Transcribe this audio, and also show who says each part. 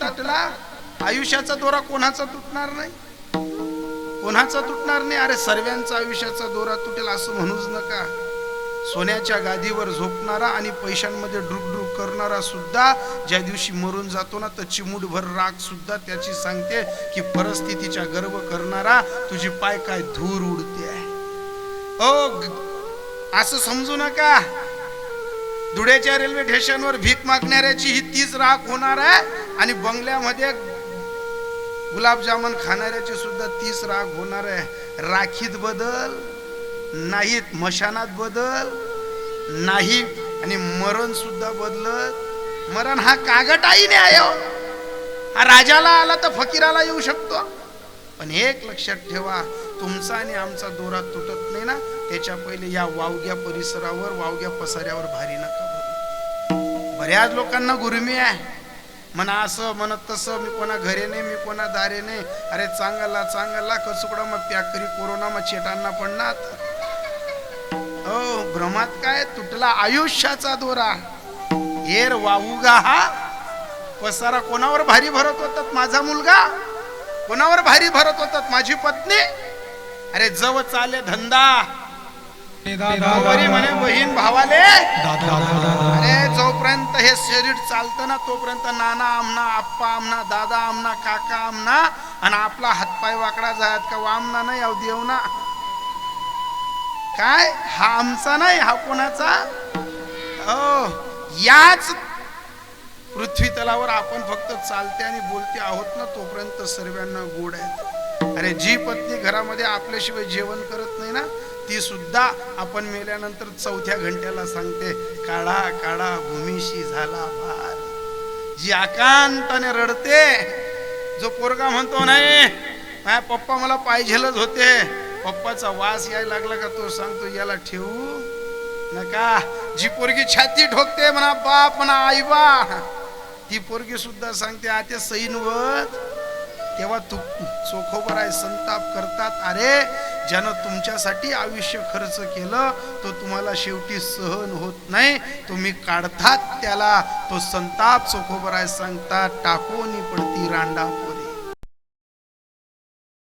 Speaker 1: तुटला आयुष्याचा दोरा कोणाचा तुटणार नाही? कोणाचा तुटणार नाही? अरे सर्वांचा आयुष्याचा दोरा तुटेल असं म्हणूच नका. सोन्याच्या गादीवर झोपणारा आणि पैशांमध्ये डुक करणारा सुद्धा ज्या दिवशी मरून जातो ना तर चिमूटभर राग सुद्धा त्याची सांगते की परिस्थितीच्या गर्व करणारा तुझी पाय काय धूर उडते ओ असं समजू नका. धुळ्याच्या रेल्वे स्टेशनवर भीक मागणाऱ्याची ही तीच राख होणार आहे. आणि बंगल्यामध्ये गुलाबजामुन खाणाऱ्याची सुद्धा तीस राग होणार आहे. राखीत बदल नाहीत मशानात बदल नाही आणि मरण सुद्धा बदलत. मरण हा कागटाही आईने आहे हो. हा. राजाला आला तर फकीराला येऊ शकतो. पण एक लक्षात ठेवा तुमचा आणि आमचा दोरा तुटत नाही ना? त्याच्या पहिले या वावग्या परिसरावर वावग्या पसाऱ्यावर भारी नका बऱ्याच लोकांना गुरुमी आहे. म्हणा असं म्हणत तसं मी कोणा घरे नाही मी कोणा दारे नाही. अरे चांगला चांगला कचुकडा मग प्याकरी कोरोना मग चेटांना पडणार. हो भ्रमात काय तुटला आयुष्याचा दोरा. हेर वाहुगा हा. पसारा कोणावर भारी भरत होतात माझा मुलगा? कोणावर भारी भरत होतात माझी पत्नी? अरे जव चाले धंदा. म्हणे बहीण भावाले. अरे हे शरीर चालतं ना तोपर्यंत नाना आमना आप्पा आमना दादा आमना काका आमना आणि आपला हातपाय वाकडा जायत का वामना नाही अव देवना. काय? हा आमचा नाही हा कोणाचा? हो याच पृथ्वी तलावर आपण फक्त चालते आणि बोलते आहोत ना तोपर्यंत सर्वांना गोड आहे. अरे जी पत्नी घरामध्ये आपल्याशिवाय जेवण करत नाही ना ती सुद्धा आपण मेल्यानंतर चौथ्या घंट्याला सांगते काढा काढा भूमीशी झाला भार. जी आकांताने रडते जो पोरगा म्हणतो नाही माझ्या पप्पा मला पाहिजेलच होते. पप्पाचा वास यायला लागला का तो सांगतो याला ठेवू नका. जी पोरगी छाती ठोकते म्हणा बाप म्हणा आई बा ती पोरगी सुद्धा सांगते आते सैनवत तेव्हा तू चोखोबर आहे संताप करतात. अरे ज्यानं तुमच्यासाठी आयुष्य खर्च केलं तो तुम्हाला शेवटी सहन होत नाही. तुम्ही काढतात त्याला. तो संताप चोखोबर आहे सांगतात टाकून पडती रांडा